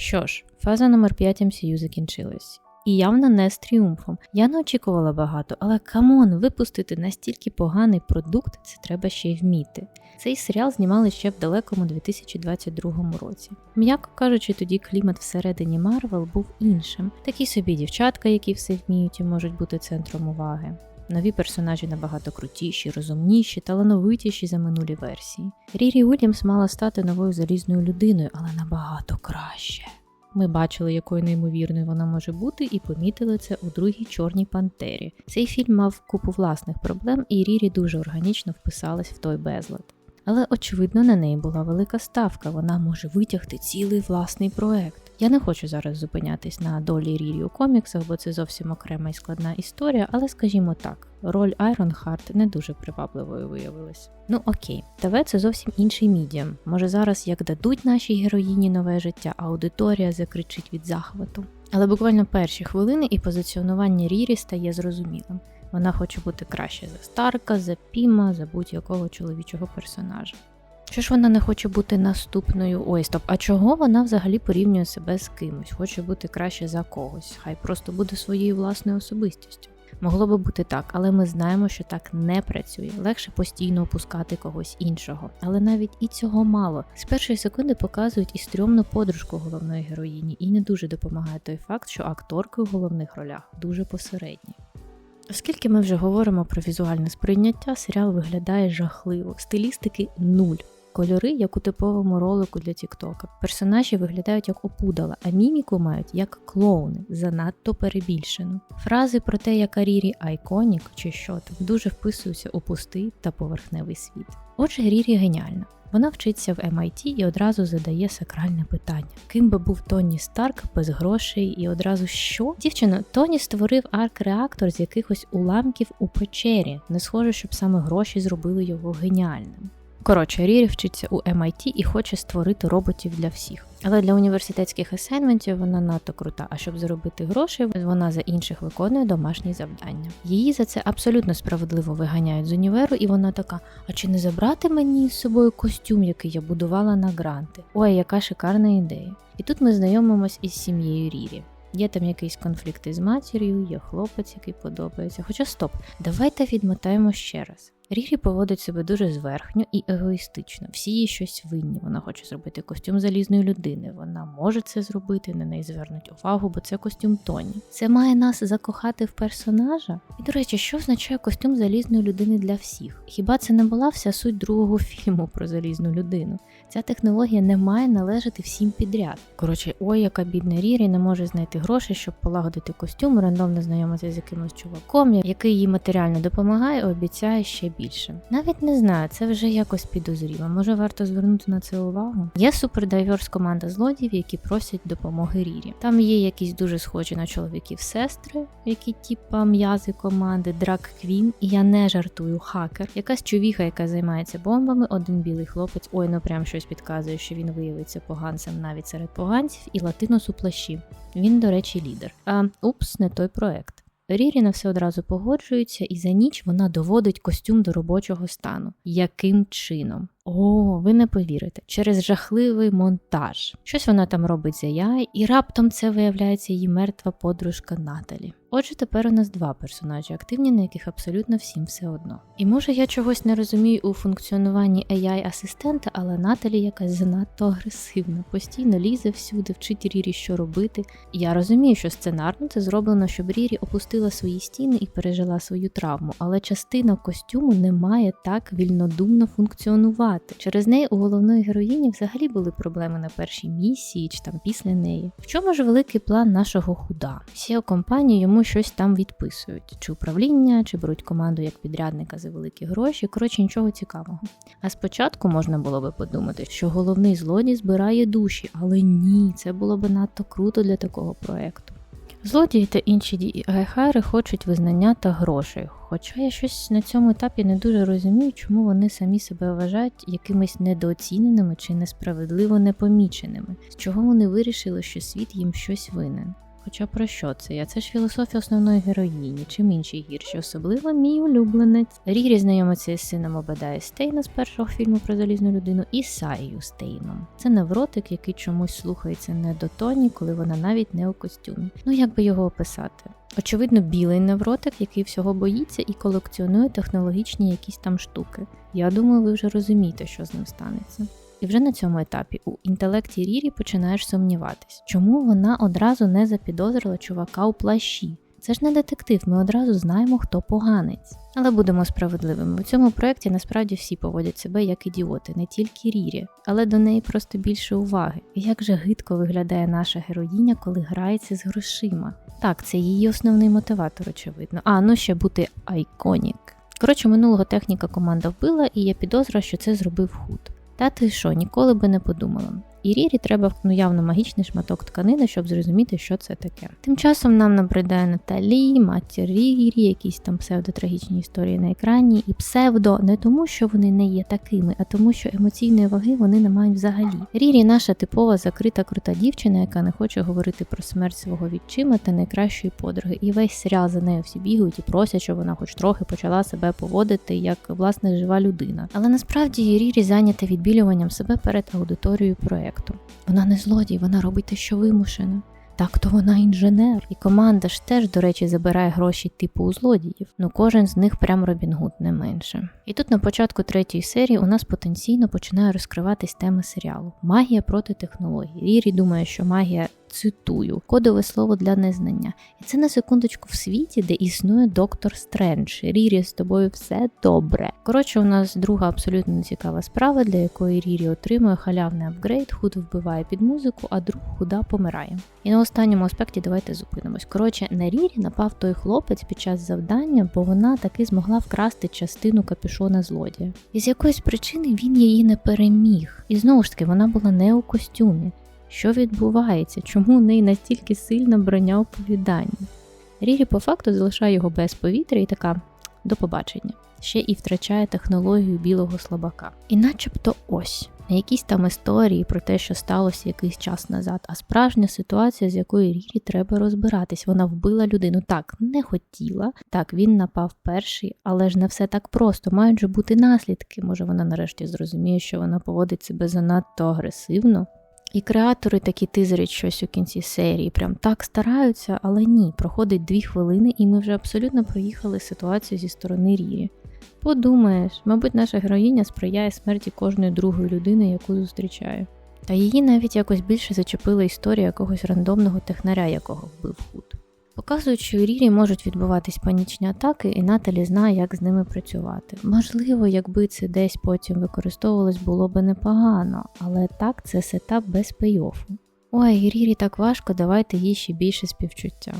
Що ж, фаза номер 5 MCU закінчилась. І явно не з тріумфом. Я не очікувала багато, але камон, випустити настільки поганий продукт це треба ще й вміти. Цей серіал знімали ще в далекому 2022 році. М'яко кажучи, тоді клімат всередині Марвел був іншим. Такі собі дівчатка, які все вміють і можуть бути центром уваги. Нові персонажі набагато крутіші, розумніші, талановитіші за минулі версії. Рірі Уільямс мала стати новою залізною людиною, але набагато краще. Ми бачили, якою неймовірною вона може бути, і помітили це у другій чорній пантері. Цей фільм мав купу власних проблем, і Рірі дуже органічно вписалась в той безлад. Але очевидно на неї була велика ставка. Вона може витягти цілий власний проект. Я не хочу зараз зупинятись на долі Рірі у коміксах, бо це зовсім окрема і складна історія, але скажімо так, роль Айронхарт не дуже привабливою виявилась. Ну окей, ТВ це зовсім інший мідіум. Може зараз як дадуть нашій героїні нове життя, аудиторія закричить від захвату. Але буквально перші хвилини і позиціонування Рірі стає зрозумілим. Вона хоче бути краще за Старка, за Піма, за будь-якого чоловічого персонажа. Що ж вона не хоче бути наступною? Ой, стоп, а чого вона взагалі порівнює себе з кимось? Хоче бути краще за когось, хай просто буде своєю власною особистістю. Могло би бути так, але ми знаємо, що так не працює. Легше постійно опускати когось іншого. Але навіть і цього мало. З першої секунди показують і стрьомну подружку головної героїні, і не дуже допомагає той факт, що акторки у головних ролях дуже посередні. Оскільки ми вже говоримо про візуальне сприйняття, серіал виглядає жахливо, стилістики нуль. Кольори, як у типовому ролику для Тіктока. Персонажі виглядають як опудала, а міміку мають як клоуни, занадто перебільшено. Фрази про те, яка Рірі айконік чи що там, дуже вписуються у пустий та поверхневий світ. Отже, Рірі геніальна. Вона вчиться в MIT і одразу задає сакральне питання: ким би був Тоні Старк без грошей, і одразу що? Дівчина, Тоні створив арк-реактор з якихось уламків у печері. Не схоже, щоб саме гроші зробили його геніальним. Коротше, Рірі вчиться у MIT і хоче створити роботів для всіх. Але для університетських асайнментів вона надто крута. А щоб заробити гроші, вона за інших виконує домашні завдання. Її за це абсолютно справедливо виганяють з універу, і вона така: а чи не забрати мені з собою костюм, який я будувала на гранти? Ой, яка шикарна ідея! І тут ми знайомимось із сім'єю Рірі. Є там якийсь конфлікт із матір'ю, є хлопець, який подобається. Хоча стоп, давайте відмотаємо ще раз. Рірі поводить себе дуже зверхньо і егоїстично. Всі їй щось винні. Вона хоче зробити костюм залізної людини. Вона може це зробити, на неї звернуть увагу, бо це костюм Тоні. Це має нас закохати в персонажа. І до речі, що означає костюм залізної людини для всіх? Хіба це не була вся суть другого фільму про залізну людину? Ця технологія не має належати всім підряд. Коротше, ой, яка бідна Рірі не може знайти грошей, щоб полагодити костюм, рандомно знайомитися з якимось чуваком, який їй матеріально допомагає, обіцяє ще більше. Навіть не знаю, це вже якось підозріло. Може варто звернути на це увагу? Є супердайверс команда злодіїв, які просять допомоги Рірі. Там є якісь дуже схожі на чоловіків сестри, які типа м'язи команди, Драк Квін, і я не жартую, хакер, якась чувіха, яка займається бомбами, один білий хлопець, ой, ну прям щось підказує, що він виявиться поганцем навіть серед поганців, і латинос у плащі. Він, до речі, лідер. А упс, не той проект. Рірі на все одразу погоджується, і за ніч вона доводить костюм до робочого стану. Яким чином? О, ви не повірите, через жахливий монтаж. Щось вона там робить за яй, і раптом це виявляється її мертва подружка Наталі. Отже, тепер у нас два персонажі активні, на яких абсолютно всім все одно. І може я чогось не розумію у функціонуванні AI-асистента, але Наталі якась занадто агресивна, постійно лізе всюди, вчить Рірі, що робити. Я розумію, що сценарно це зроблено, щоб Рірі опустила свої стіни і пережила свою травму, але частина костюму не має так вільнодумно функціонувати. Через неї у головної героїні взагалі були проблеми на першій місії чи там після неї. В чому ж великий план нашого худа? Всі компанії йому щось там відписують, чи управління, чи беруть команду як підрядника за великі гроші. Коротше, нічого цікавого. А спочатку можна було би подумати, що головний злодій збирає душі, але ні, це було б надто круто для такого проекту. Злодії та інші Гайхари хочуть визнання та грошей. Хоча я щось на цьому етапі не дуже розумію, чому вони самі себе вважають якимись недооціненими чи несправедливо непоміченими, з чого вони вирішили, що світ їм щось винен. Хоча про що це? Я це ж філософія основної героїні, чим інші гірші, особливо мій улюбленець. Рірі знайомиться із сином Обедая Стейна з першого фільму про залізну людину і Саєю Стейном. Це невротик, який чомусь слухається не до тоні, коли вона навіть не у костюмі. Ну як би його описати? Очевидно, білий невротик, який всього боїться і колекціонує технологічні якісь там штуки. Я думаю, ви вже розумієте, що з ним станеться. І вже на цьому етапі у інтелекті Рірі починаєш сумніватись, чому вона одразу не запідозрила чувака у плащі. Це ж не детектив, ми одразу знаємо, хто поганець. Але будемо справедливими. У цьому проєкті насправді всі поводять себе як ідіоти, не тільки Рірі, але до неї просто більше уваги. Як же гидко виглядає наша героїня, коли грається з грошима. Так, це її основний мотиватор, очевидно. А ну ще бути айконік. Коротше, минулого техніка команда вбила, і я підозра, що це зробив худ. Та ти що, ніколи би не подумала. І Рірі треба ну, явно магічний шматок тканини, щоб зрозуміти, що це таке. Тим часом нам набридає Наталі, матір Рірі, якісь там псевдотрагічні історії на екрані, і псевдо не тому, що вони не є такими, а тому, що емоційної ваги вони не мають взагалі. Рірі наша типова закрита крута дівчина, яка не хоче говорити про смерть свого відчима та найкращої подруги. І весь серіал за нею всі бігають і просять, щоб вона хоч трохи почала себе поводити як власне жива людина. Але насправді Рірі зайнята відбілюванням себе перед аудиторією проекту проєкту. Вона не злодій, вона робить те, що вимушена. Так то вона інженер, і команда ж теж, до речі, забирає гроші типу у злодіїв. Ну кожен з них прям Робін Гуд не менше. І тут на початку третьої серії у нас потенційно починає розкриватись тема серіалу Магія проти технологій. Рірі думає, що магія цитую, кодове слово для незнання. І це на секундочку в світі, де існує доктор Стрендж. Рірі з тобою все добре. Коротше, у нас друга абсолютно нецікава справа, для якої Рірі отримує халявний апгрейд, худ вбиває під музику, а друг худа помирає. І на останньому аспекті давайте зупинимось. Коротше, на Рірі напав той хлопець під час завдання, бо вона таки змогла вкрасти частину капюшона злодія. І з якоїсь причини він її не переміг. І знову ж таки, вона була не у костюмі. Що відбувається? Чому у неї настільки сильна броня оповідання? Рірі по факту залишає його без повітря і така до побачення. Ще і втрачає технологію білого слабака. І начебто ось не якісь там історії про те, що сталося якийсь час назад, а справжня ситуація, з якою Рірі треба розбиратись. Вона вбила людину. Так, не хотіла. Так, він напав перший, але ж не все так просто. Мають же бути наслідки. Може, вона нарешті зрозуміє, що вона поводить себе занадто агресивно. І креатори такі тизерять щось у кінці серії, прям так стараються, але ні, проходить дві хвилини, і ми вже абсолютно проїхали ситуацію зі сторони Рірі. Подумаєш, мабуть, наша героїня сприяє смерті кожної другої людини, яку зустрічає. Та її навіть якось більше зачепила історія якогось рандомного технаря, якого вбив худ. Показують, що у Рірі можуть відбуватись панічні атаки, і Наталі знає, як з ними працювати. Можливо, якби це десь потім використовувалось, було би непогано, але так це сетап без пейофу. Ой, Рірі так важко, давайте їй ще більше співчуття.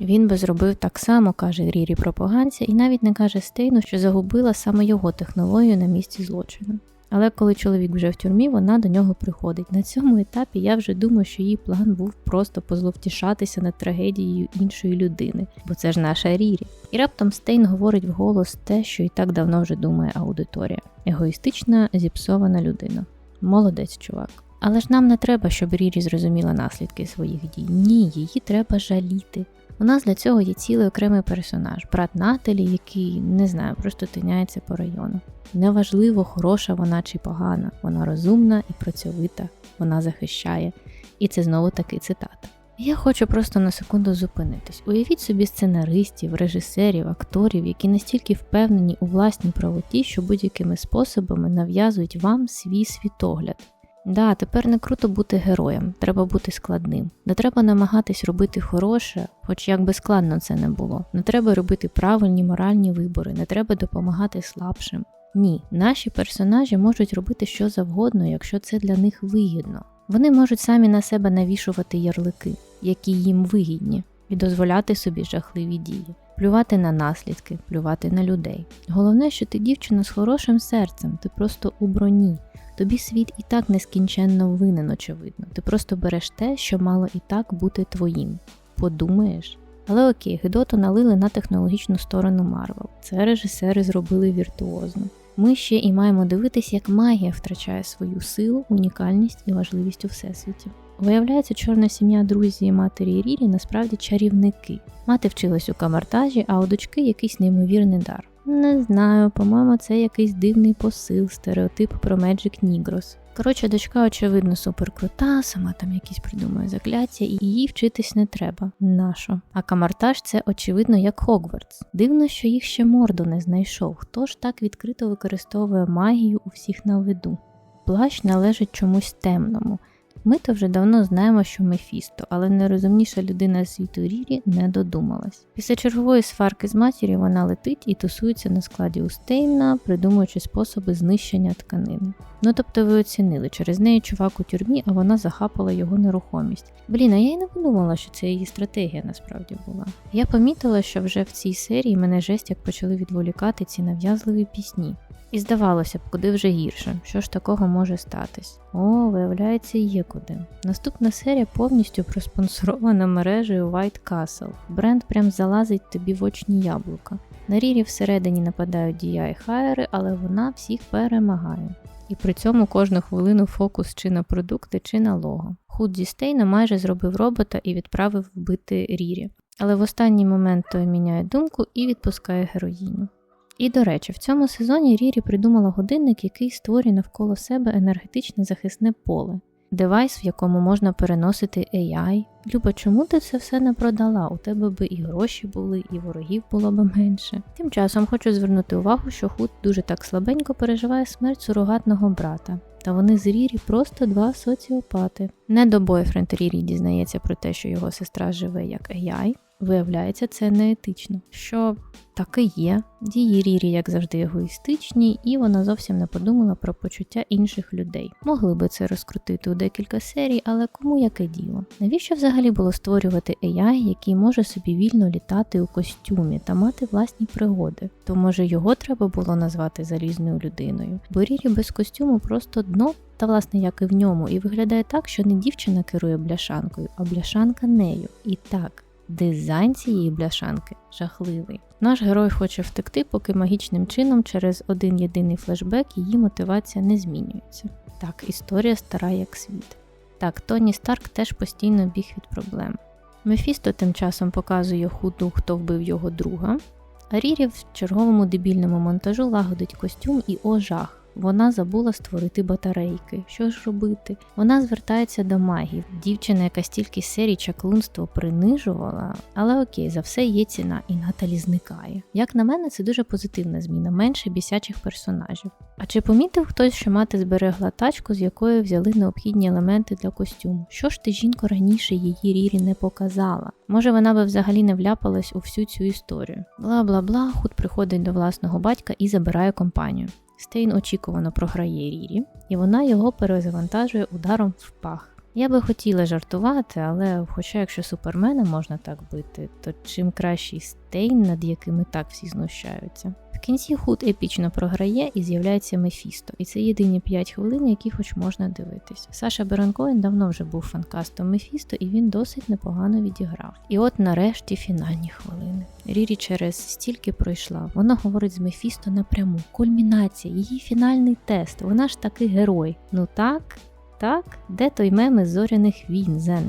Він би зробив так само, каже Рірі про поганця, і навіть не каже Стейну, що загубила саме його технологію на місці злочину. Але коли чоловік вже в тюрмі, вона до нього приходить. На цьому етапі я вже думаю, що її план був просто позловтішатися над трагедією іншої людини, бо це ж наша Рірі. І раптом Стейн говорить вголос те, що і так давно вже думає аудиторія. Егоїстична, зіпсована людина. Молодець, чувак. Але ж нам не треба, щоб Рірі зрозуміла наслідки своїх дій. Ні, її треба жаліти. У нас для цього є цілий окремий персонаж, брат Наталі, який не знаю, просто тиняється по району. Неважливо, хороша вона чи погана, вона розумна і працьовита, вона захищає. І це знову таки цитата. Я хочу просто на секунду зупинитись. Уявіть собі сценаристів, режисерів, акторів, які настільки впевнені у власній правоті, що будь-якими способами нав'язують вам свій світогляд. Да, тепер не круто бути героєм, треба бути складним. Не треба намагатись робити хороше, хоч як би складно це не було. Не треба робити правильні моральні вибори, не треба допомагати слабшим. Ні, наші персонажі можуть робити що завгодно, якщо це для них вигідно. Вони можуть самі на себе навішувати ярлики, які їм вигідні, і дозволяти собі жахливі дії, плювати на наслідки, плювати на людей. Головне, що ти дівчина з хорошим серцем, ти просто у броні. Тобі світ і так нескінченно винен, очевидно. Ти просто береш те, що мало і так бути твоїм. Подумаєш. Але окей, Гедоту налили на технологічну сторону Марвел. Це режисери зробили віртуозно. Ми ще і маємо дивитись, як магія втрачає свою силу, унікальність і важливість у всесвіті. Виявляється, чорна сім'я друзі матері Рірі насправді чарівники. Мати вчилась у камартажі, а у дочки якийсь неймовірний дар. Не знаю, по-моєму, це якийсь дивний посил, стереотип про Magic Нігрос. Коротше, дочка, очевидно, суперкрута, сама там якісь придумує закляття, і їй вчитись не треба. Нащо? А камартаж це очевидно як Хогвартс. Дивно, що їх ще морду не знайшов. Хто ж так відкрито використовує магію у всіх на виду? Плащ належить чомусь темному. Ми то вже давно знаємо, що Мефісто, але найрозумніша людина світу Рірі не додумалась. Після чергової сварки з матір'ю вона летить і тусується на складі у Стейна, придумуючи способи знищення тканини. Ну тобто ви оцінили, через неї чувак у тюрмі, а вона захапала його нерухомість. Блін, а я й не подумала, що це її стратегія насправді була. Я помітила, що вже в цій серії мене жесть як почали відволікати ці нав'язливі пісні. І здавалося б, куди вже гірше, що ж такого може статись. О, виявляється, є куди. Наступна серія повністю проспонсорована мережею White Castle. Бренд прям залазить тобі в очні яблука. На рірі всередині нападають DI хайери, але вона всіх перемагає. І при цьому кожну хвилину фокус чи на продукти, чи на лого. Худ зі Стейна майже зробив робота і відправив вбити Рірі. Але в останній момент той міняє думку і відпускає героїню. І до речі, в цьому сезоні Рірі придумала годинник, який створює навколо себе енергетичне захисне поле, девайс, в якому можна переносити AI. Люба, чому ти це все не продала? У тебе би і гроші були, і ворогів було б менше. Тим часом хочу звернути увагу, що Худ дуже так слабенько переживає смерть сурогатного брата. Та вони з Рірі просто два соціопати. Не до бойфренд Рірі дізнається про те, що його сестра живе як AI. Виявляється, це неетично. Що так і є. Дії Рірі, як завжди, егоїстичні, і вона зовсім не подумала про почуття інших людей. Могли би це розкрутити у декілька серій, але кому яке діло? Навіщо взагалі було створювати AI, який може собі вільно літати у костюмі та мати власні пригоди? То може його треба було назвати залізною людиною? Бо Рірі без костюму просто дно. Та, власне, як і в ньому, і виглядає так, що не дівчина керує бляшанкою, а бляшанка нею. І так, Дизайн цієї бляшанки жахливий. Наш герой хоче втекти, поки магічним чином через один єдиний флешбек її мотивація не змінюється. Так, історія стара як світ. Так, Тоні Старк теж постійно біг від проблем. Мефісто тим часом показує худу, хто вбив його друга, а Рірі в черговому дебільному монтажу лагодить костюм і о жах. Вона забула створити батарейки. Що ж робити? Вона звертається до магів. Дівчина, яка стільки серій чаклунство принижувала, але окей, за все є ціна, і Наталі зникає. Як на мене, це дуже позитивна зміна, менше бісячих персонажів. А чи помітив хтось, що мати зберегла тачку, з якої взяли необхідні елементи для костюму? Що ж ти жінко раніше її Рірі не показала? Може, вона би взагалі не вляпалась у всю цю історію. Бла бла бла, худ приходить до власного батька і забирає компанію. Стейн очікувано програє Рірі, і вона його перезавантажує ударом в пах. Я би хотіла жартувати, але хоча якщо супермена можна так бити, то чим кращий стейн, над яким і так всі знущаються. Кінці худ епічно програє і з'являється Мефісто, і це єдині 5 хвилин, які хоч можна дивитись. Саша Беренкоін давно вже був фанкастом Мефісто, і він досить непогано відіграв. І от нарешті фінальні хвилини. Рірі через стільки пройшла. Вона говорить з Мефісто напряму. Кульмінація, її фінальний тест. Вона ж таки герой. Ну так. Так, де той меми зоряних війн з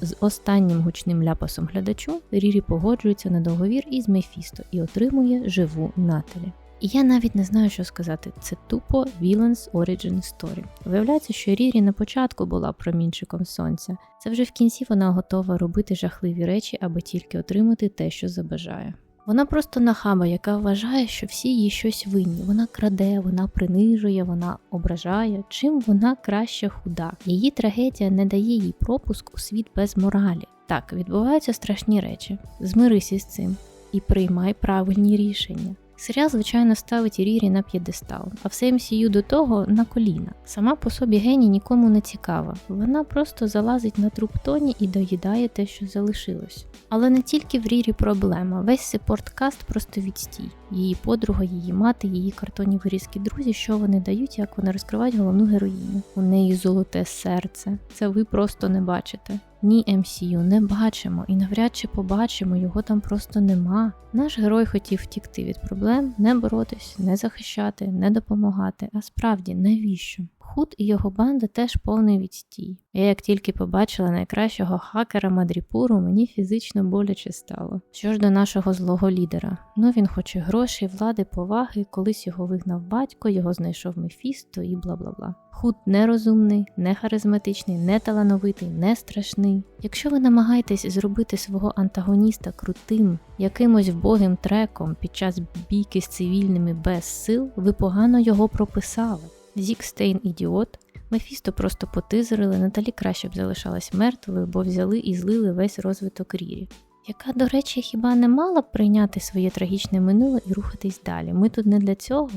З останнім гучним ляпасом глядачу Рірі погоджується на договір із Мефісто і отримує живу Наталі. І я навіть не знаю, що сказати. Це тупо Villain's Origin Story. Виявляється, що Рірі на початку була промінчиком сонця. Це вже в кінці вона готова робити жахливі речі, аби тільки отримати те, що забажає. Вона просто нахаба, яка вважає, що всі їй щось винні. Вона краде, вона принижує, вона ображає. Чим вона краще худа. Її трагедія не дає їй пропуск у світ без моралі. Так, відбуваються страшні речі. Змирися з цим і приймай правильні рішення. Серіал, звичайно, ставить Рірі на п'єдестал, а все MCU до того на коліна. Сама по собі гені нікому не цікава. Вона просто залазить на труп Тоні і доїдає те, що залишилось. Але не тільки в Рірі проблема. Весь сепорткаст просто відстій. Її подруга, її мати, її картонні вирізки друзі, що вони дають, як вони розкривають головну героїню. У неї золоте серце. Це ви просто не бачите. Ні, МСЮ не бачимо і навряд чи побачимо, його там просто нема. Наш герой хотів втікти від проблем, не боротись, не захищати, не допомагати. А справді, навіщо? Худ і його банда теж повний відстій. Я як тільки побачила найкращого хакера Мадріпуру, мені фізично боляче стало. Що ж до нашого злого лідера? Ну він хоче грошей, влади, поваги, колись його вигнав батько, його знайшов Мефісто і бла бла бла. Худ нерозумний, не харизматичний, не талановитий, не страшний. Якщо ви намагаєтесь зробити свого антагоніста крутим, якимось вбогим треком під час бійки з цивільними без сил, ви погано його прописали. Зікстейн ідіот. Мефісто просто потизерили, Наталі краще б залишалась мертвою, бо взяли і злили весь розвиток Рірі. Яка, до речі, хіба не мала б прийняти своє трагічне минуле і рухатись далі? Ми тут не для цього.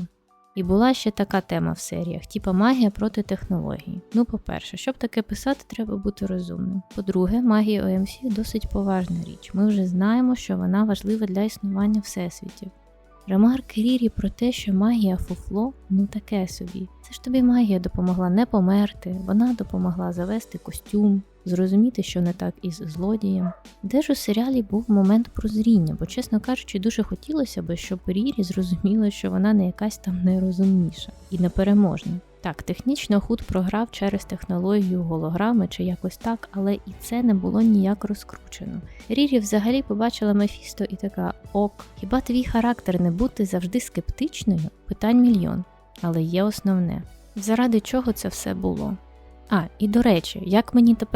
І була ще така тема в серіях, типа магія проти технології. Ну, по-перше, щоб таке писати, треба бути розумним. По-друге, магія ОМС досить поважна річ. Ми вже знаємо, що вона важлива для існування всесвітів. Ремарки Рірі про те, що магія фуфло ну таке собі. Це ж тобі магія допомогла не померти, вона допомогла завести костюм, зрозуміти, що не так із злодієм. Де ж у серіалі був момент прозріння, бо, чесно кажучи, дуже хотілося б, щоб Рірі зрозуміла, що вона не якась там найрозумніша і непереможна. Так, технічно худ програв через технологію голограми чи якось так, але і це не було ніяк розкручено. Рірі взагалі побачила Мефісто і така ок, хіба твій характер не бути завжди скептичною? Питань мільйон. Але є основне. Заради чого це все було? А, і до речі, як мені тепер